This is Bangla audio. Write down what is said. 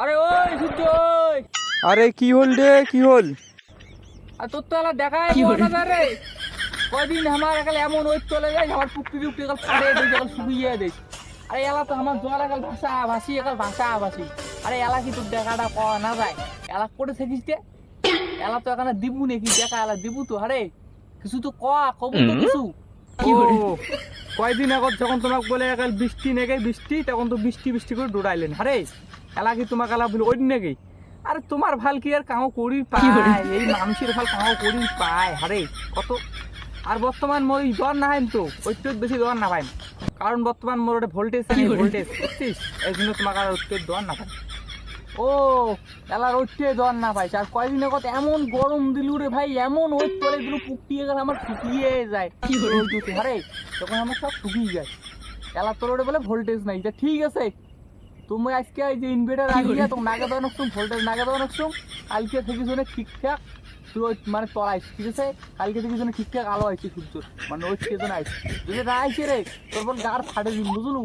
আরে ওই সূর্য ওই। আরে কি হল রে? কি হল? আর তোর তো এলা দেখাই না যায় রে। কয়দিন আমার একাল এমন ওই চলে যায় আমার পুকটি টুকটি একাল ফাটে দেয় একাল শুকিয়ে দেয়। আরে এলা তো আমার জল একাল ভাষা ভাসি একাল ভাষা ভাসি। আরে এলা কি তোর দেখাটা পাওয়া না যায়? এলা করে থাকিস তে এলা তো এখানে দিবু নাকি দেখা এলা দিবু তো আরে। কিছু তো ক কব তো কিছু। ও কয়দিন আগত যখন তোমাক বলে একাল বৃষ্টি নেগে বৃষ্টি তখন তো বৃষ্টি বৃষ্টি করে দৌড়াইলেন। আরে এলা কি তোমাক এলা বলে ওই নাকি আরে তোমার ভালো কি আর কাও করি পায়? এই মানুষের ভালো কাও করি পায়। আরে কত? আর বর্তমান মই জ্বর না হাইম তো ওইটু বেশি জ্বর না পাইম কারণ বর্তমান মোর ওটা ভোল্টেজ ভোল্টেজ বুঝছিস এই জন্য তোমাকে আর ওইটু জ্বর না পাই ও এলার ওইটে জ্বর না পাইছে আর কয়দিনের কথা এমন গরম দিলু রে ভাই এমন ওই তলে দিলু পুকিয়ে গেলে আমার শুকিয়ে যায়। কি হইতেছে আরে তখন আমার সব শুকিয়ে যায়। এলা তোর ওটা বলে ভোল্টেজ নাই। তা ঠিক আছে। তুমি আজকে এই যে ইনভার্টার লাগিয়ে তোমার নাগে দেওয়া নকছুম ভোল্টেজ নাগে দেওয়া নকছুম কালকে থেকে শুনে ঠিকঠাক তুই ওই মানে তলাইস ঠিক আছে? কালকে থেকে শুনে ঠিকঠাক আলো আইছে সূর্য। মানে ওই সেজন আইছে। যদি না আইছে রে তোর বল গার ফাটে দিন বুঝলু?